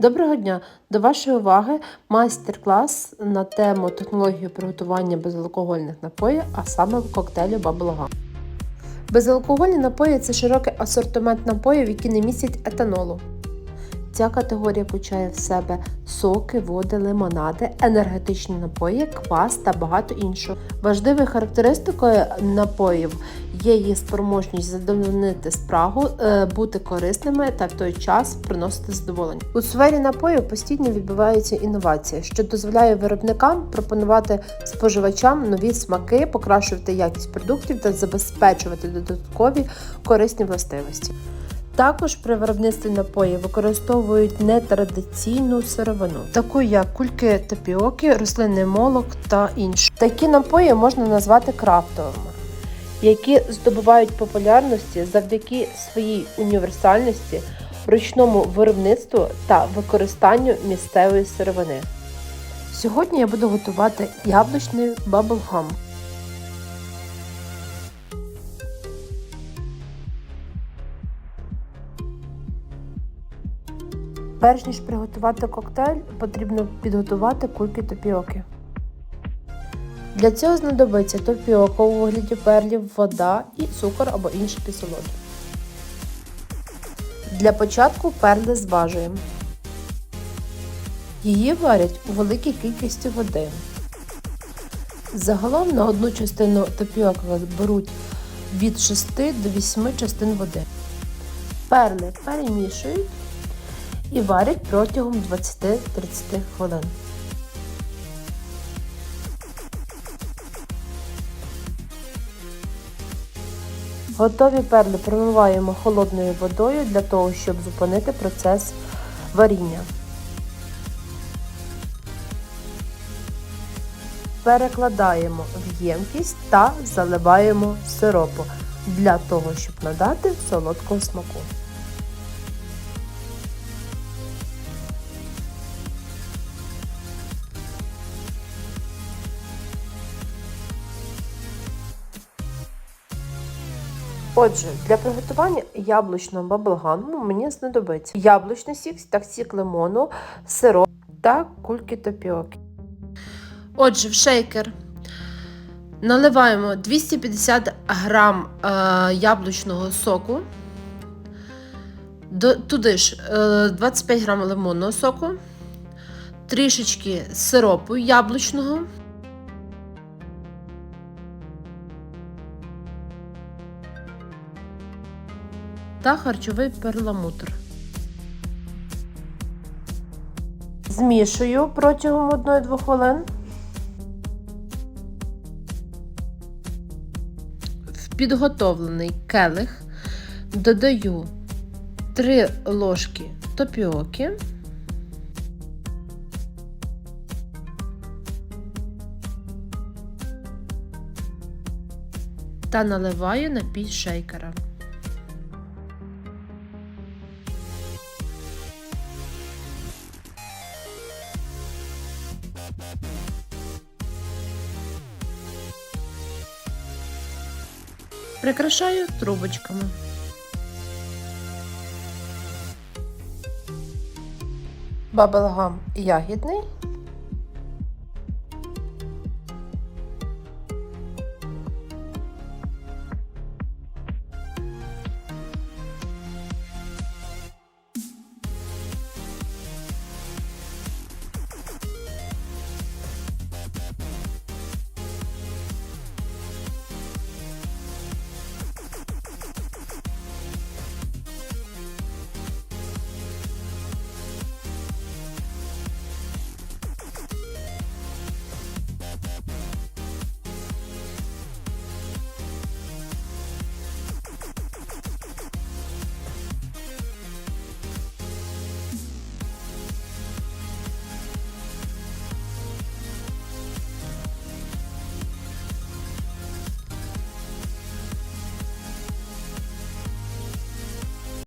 Доброго дня! До вашої уваги майстер-клас на тему технології приготування безалкогольних напоїв, а саме в коктейлю Баблога. Безалкогольні напої це широкий асортимент напоїв, які не містять етанолу. Ця категорія включає в себе соки, води, лимонади, енергетичні напої, квас та багато іншого. Важливою характеристикою напоїв є їх спроможність задовольнити спрагу, е, бути корисними та в той час приносити задоволення. У сфері напоїв постійно відбуваються інновації, що дозволяє виробникам пропонувати споживачам нові смаки, покращувати якість продуктів та забезпечувати додаткові корисні властивості. Також при виробництві напоїв використовують нетрадиційну сировину, таку як кульки тапіоки, рослинний молок та інше. Такі напої можна назвати крафтовими, які здобувають популярності завдяки своїй універсальності, ручному виробництву та використанню місцевої сировини. Сьогодні я буду готувати яблучний баблгам. Перш ніж приготувати коктейль, потрібно підготувати кульки топіоки. Для цього знадобиться топіока у вигляді перлів, вода і цукор або інші кислоти. Для початку перли зважуємо. Її варять у великій кількості води. Загалом на одну частину топіоки беруть від 6 до 8 частин води. Перли перемішують і варять протягом 20-30 хвилин. Готові перли промиваємо холодною водою для того, щоб зупинити процес варіння. Перекладаємо в ємкість та заливаємо сиропу для того, щоб надати солодкого смаку. Отже, для приготування яблучного баблгану мені знадобиться яблучний сік, так сік лимону, сироп та кульки топіоки. Отже, в шейкер наливаємо 250 грам е, яблучного соку, туди ж е, 25 грам лимонного соку, трішечки сиропу яблучного. Та харчовий перламутр. Змішую протягом 1-2 хвилин. В підготовлений келих додаю 3 ложки топіоки. Та наливаю напій шейкера. Прикрашаю трубочками. Баблгам ягідний